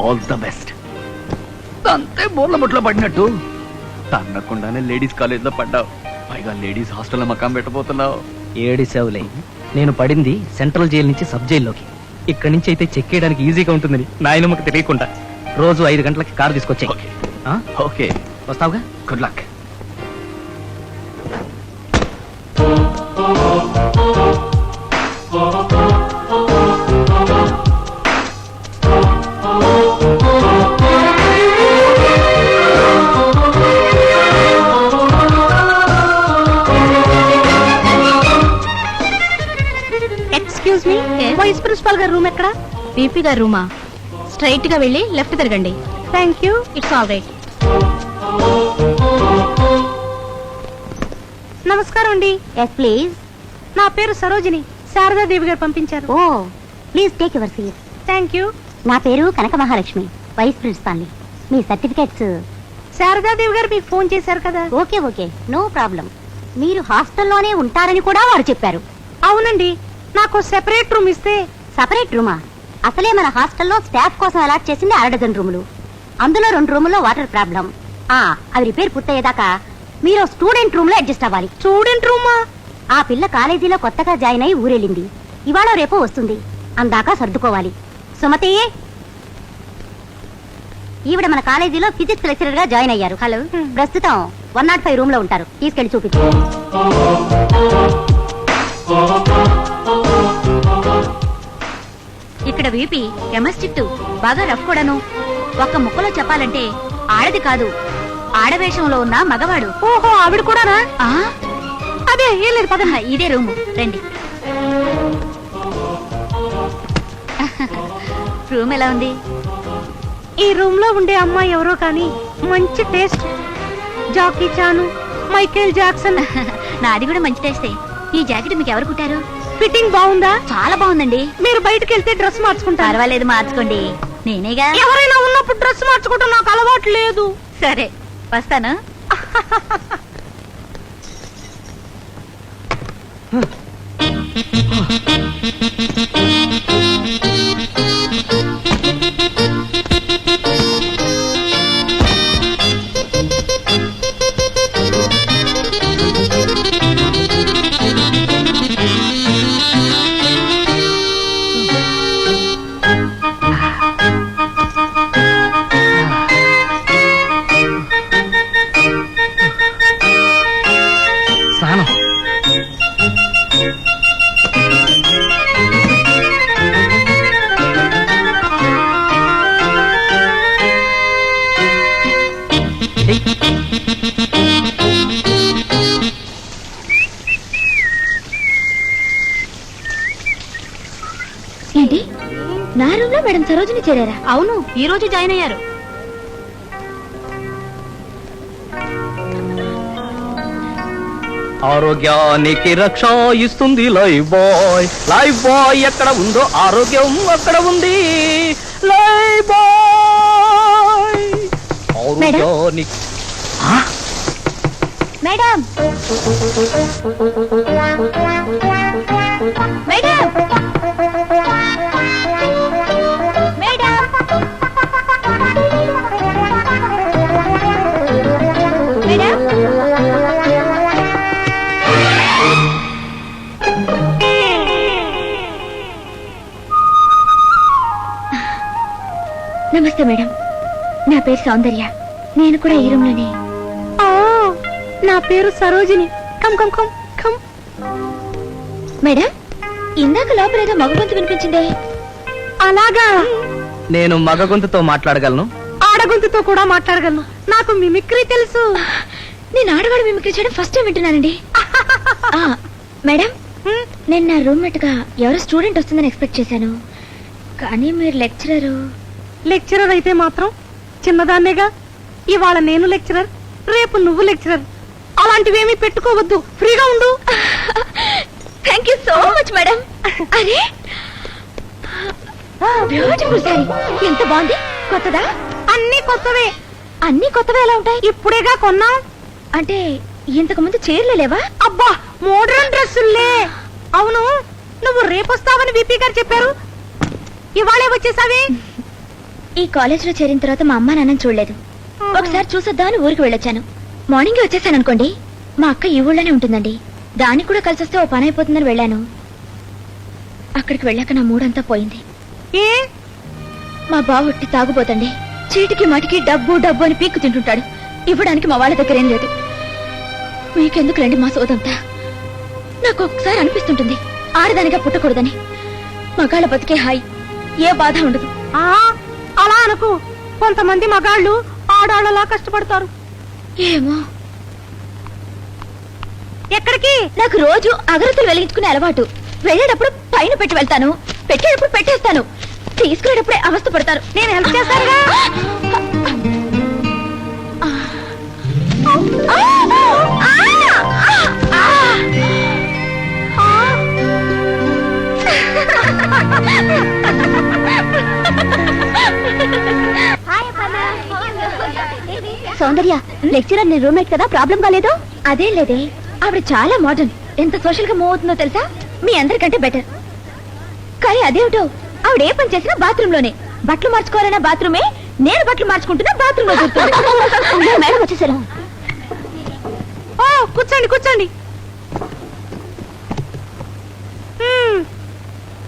All the best అంతే బోర్ల బొట్లో పడినట్టు. తన్నకుండానే ladies కాలేజ్లో పడ్డావు. పైగా లేడీస్ హాస్టల్లో మకాం పెట్టబోతున్నావు. ఏడిసావులే. నేను పడింది సెంట్రల్ జైలు నుంచి సబ్ జైల్లోకి. ఇక్కడి నుంచి అయితే చెక్ చేయడానికి ఈజీగా ఉంటుందని నాయనమ్మకి తెలియకుండా రోజు ఐదు గంటలకి కారు తీసుకొచ్చాయి. ఓకే. వస్తావుగా? గుడ్ లక్ వైస్ ప్రిన్సిపాల్ గారి రూమ్ ఎక్కడ? పీపీ గారు రూమా? స్ట్రైట్గా వెళ్ళి లెఫ్ట్ తిరగండి. Thank you it's all right నమస్కారం అండి. ఎస్ ప్లీజ్ నా పేరు సరోజిని. శారదాదేవి గారు పంపించారు. ఓ please take your seat thank you నా పేరు కనక మహాలక్ష్మి వైస్ ప్రిన్సిపాల్ని. మీ సర్టిఫికెట్స్? శారదాదేవి గారు మీకు ఫోన్ చేశారు కదా? Okay okay. No problem. మీరు హాస్టల్లోనే ఉంటారని కూడా వారు చెప్పారు. అవునండి. నాకు సెపరేట్ రూమ్ ఇస్తే సపరేట్ రూమా అసలే మన హాస్టల్లో స్టాఫ్ కోసం అలాట్ చేసింది అర డజన్ రూములు. అందులో రెండు రూముల్లో వాటర్ ప్రాబ్లం. ఆ అవి రిపేర్ పూర్తయ్యేదాకా మీరు స్టూడెంట్ రూమ్లో అడ్జస్ట్ అవ్వాలి. స్టూడెంట్ రూమా? ఆ పిల్ల కాలేజీలో కొత్తగా జాయిన్ అయి ఊరెళ్ళింది. ఇవాళ రేపు వస్తుంది. అందాక సర్దుకోవాలి. సుమతి ఈవిడ మన కాలేజీలో ఫిజిక్స్ లెక్చరర్గా జాయిన్ అయ్యారు. హలో. ప్రస్తుతం వన్ నాట్ ఫైవ్ రూమ్లో ఉంటారు. తీసుకెళ్ళి చూపించు. ఇక్కడ వీపీ కెమిస్ట్రిక్ట్ బాగా రఫ్ కూడాను. ఒక్క ముక్కలో చెప్పాలంటే ఆడది కాదు. ఆడవేషంలో ఉన్న మగవాడు. ఓహో ఆవిడ కూడానా? అదే ఏం లేదు పద ఇదే రూము. రండి. రూమ్ ఎలా ఉంది? ఈ రూమ్లో ఉండే అమ్మాయి ఎవరో కానీ మంచి taste. Jackie Chan Michael Jackson. నాది కూడా మంచి టేస్టే. ఈ జాకెట్ మీకు ఎవరు కుట్టారు? ఫిట్టింగ్ బాగుందా? చాలా బాగుందండి. మీరు బయటకు వెళ్తే డ్రెస్ మార్చుకుంటారు పర్వాలేదు మార్చుకోండి. నేనేగా? ఎవరైనా ఉన్నప్పుడు డ్రెస్ మార్చుకోవటం నాకు అలవాటు లేదు. సరే వస్తాను. నా రూమ్లో మేడం సరోజిని చేరారా? అవును ఈ రోజు జాయిన్ అయ్యారు. ఆరోగ్యానికి రక్ష ఇస్తుంది లైఫ్ బాయ్. లైఫ్ బాయ్ ఎక్కడ ఉందో ఆరోగ్యం అక్కడ ఉంది. Lifebuoy. ఆరోగ్యానికి మేడం! మేడం! నమస్తే మేడం. నా పేరు సౌందర్య. నేను కూడా ఈ రూమ్లోనే ఆ, నా పేరు Sarojini. Come come come come. Madam ఇందాక లోపల ఏదో మగ గొంతు వినిపించిందే. అలాగా? నేను మగ గొంతుతో మాట్లాడగలను? ఆడగొంతుతో కూడా మాట్లాడగలను. నాకు మిమిక్రీ తెలుసు. నేను ఆడవాడు మిమిక్రీ చేయడం ఫస్ట్ టైం వింటున్నానండి. ఆ, మేడం హ్మ్, నేను నా రూమ్మేట్గా ఎవరో స్టూడెంట్ వస్తుందని ఎక్స్పెక్ట్ చేశాను. కానీ మీరు లెక్చరరు లెక్చరర్ అయితే మాత్రం చిన్నదాన్నేగా. ఇవాళ నేను లెక్చరర్ రేపు నువ్వు లెక్చరర్. అలాంటివేమీ పెట్టుకోవద్దు. ఫ్రీగా ఉండు. Thank you so much madam అరే బ్యూటిఫుల్ సారీ ఎంత బాగుంది? కొత్తదా? అన్ని కొత్తవే. అన్ని కొత్తవే ఎలా ఉంటాయి? ఇప్పుడేగా కొన్నాం. అంటే ఇంతకు ముందు చీరలు లేవా? అబ్బా మోడర్న్ డ్రెస్సుల్లే అవును నువ్వు రేపొస్తావని విపి గారు చెప్పారు. ఇవాళే వచ్చేసావి. ఈ కాలేజ్లో చేరిన తర్వాత మా అమ్మ నాన్న చూడలేదు. ఒకసారి చూసొద్దామని ఊరికి వెళ్ళొచ్చాను. మార్నింగ్ వచ్చేసాను అనుకోండి మా అక్క ఈ ఊళ్ళోనే ఉంటుందండి. దానికి కూడా కలిసి వస్తే ఓ పని అయిపోతుందని వెళ్ళాను. అక్కడికి వెళ్ళాక నా మూడంతా పోయింది. ఏ? మా బావ ఒట్టి తాగుపోతండి చీటికి మటికి డబ్బు డబ్బు అని పీక్కు తింటుంటాడు. ఇవ్వడానికి మా వాళ్ళ దగ్గర ఏం లేదు. మీకెందుకు రండి మా సోదంతా? నాకు ఒక్కసారి అనిపిస్తుంటుంది. ఆడదానిగా పుట్టకూడదని. మగాళ్ళ బతికే హాయ్. ఏ బాధ ఉండదు. ఆ? అలా అనుకు. కొంతమంది మగాళ్ళు ఆడాళ్ళలా కష్టపడతారు. ఏమో. ఎక్కడికి? నాకు రోజు అగరత్తులు వెలిగించుకునే అలవాటు. వెళ్ళేటప్పుడు పైన పెట్టి వెళ్తాను. పెట్టేటప్పుడు పెట్టేస్తాను. తీసుకునేటప్పుడే అవస్థ పడతారు నేను హెల్ప్ చేస్తానుగా. సౌందర్య లెక్చరర్ నీ రూమ్మేట్ కదా ప్రాబ్లం కాలేదు? అదే లేదే. ఆవిడ చాలా మోడర్న్ ఎంత సోషల్గా మూవ్ అవుతుందో తెలుసా? మీ అందరికంటే బెటర్ కానీ అదేమిటో? ఆవిడ ఏ పని చేసినా బాత్రూమ్లోనే బట్టలు మార్చుకోవాలన్నా బాత్రూమే నేను బట్టలు మార్చుకుంటున్నా బాత్రూమ్లో. మేడం వచ్చేసారు. ఓ కూర్చోండి కూర్చోండి.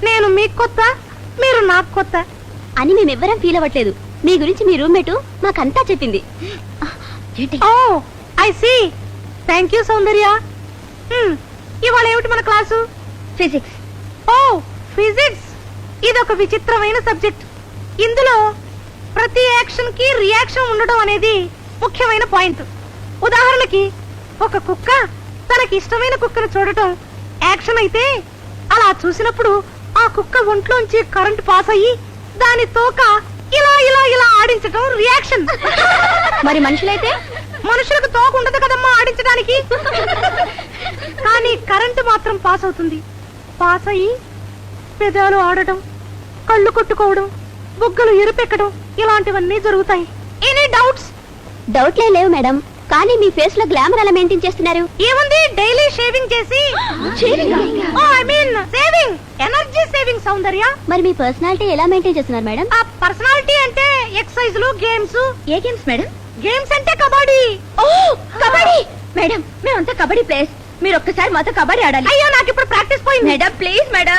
నేను మీకు కొత్త మీరు నాకు కొత్త. అని మేమెవ్వరం ఫీల్ అవ్వట్లేదు. మీ గురించి మీ రూమ్మేట్ మాకంతా చెప్పింది. ఓ I see. Thank you Soundarya. Hmm, ఇవాళ ఏమిటి మన క్లాసు? ఫిజిక్స్ ఓ ఫిజిక్స్ ఇదొక విచిత్రమైన సబ్జెక్ట్. ఇందులో ప్రతి యాక్షన్కి రియాక్షన్ ఉండడం అనేది ముఖ్యమైన పాయింట్ ఉదాహరణకి ఒక కుక్క తనకి ఇష్టమైన కుక్కను చూడటం. యాక్షన్ అయితే అలా చూసినప్పుడు ఆ కుక్క ఒంట్లోంచి కరెంట్ పాస్ అయ్యి దాని తోక ఇలా ఇలా ఇలా ఆడించటం రియాక్షన్ మరి మనుషులైతే? మనుషులకు తోక ఉండదు కదమ్మా ఆడించడానికి కానీ కరెంటు మాత్రం పాస్ అవుతుంది. పాస్ అయ్యి పెదాలు ఆడటం కళ్ళు కొట్టుకోవడం బుగ్గలు ఎరుపెక్కడం ఇలాంటివన్నీ జరుగుతాయి. ఎనీ డౌట్స్ డౌట్లే లేవు మేడం. కానీ మీ ఫేస్లో గ్లామర్ ఎలా మెయింటైన్ చేస్తున్నారు. ఏముంది? డైలీ షేవింగ్ చేసి. I mean saving energy saving Soundarya మరి మీ పర్సనాలిటీ ఎలా మెయింటైన్ చేస్తున్నారు మేడం? ఆ పర్సనాలిటీ అంటే ఎక్సర్సైజ్లు గేమ్స్ ఏ గేమ్స్ మేడం? గేమ్స్ అంటే కబడ్డీ. ఓ కబడ్డీ! మేడం మేమంతా కబడ్డీ ప్లేయర్స్ మీరు ఒక్కసారి మాతో కబడ్డీ ఆడాలి. అయ్యో నాకు ఇప్పుడు ప్రాక్టీస్ పోయింది. Madam please madam.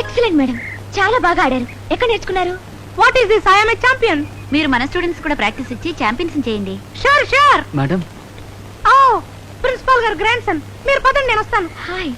Excellent madam. చాలా బాగా ఆడారు. ఎక్కడ నేర్చుకున్నారు? What is this I am a champion మీరు మన స్టూడెంట్స్ కూడా ప్రాక్టీస్ ఇచ్చి ఛాంపియన్స్ చేయండి. Sure sure madam oh principal గారు గ్రాండ్ సన్ మీరు పదండి నేను వస్తాను. హాయ్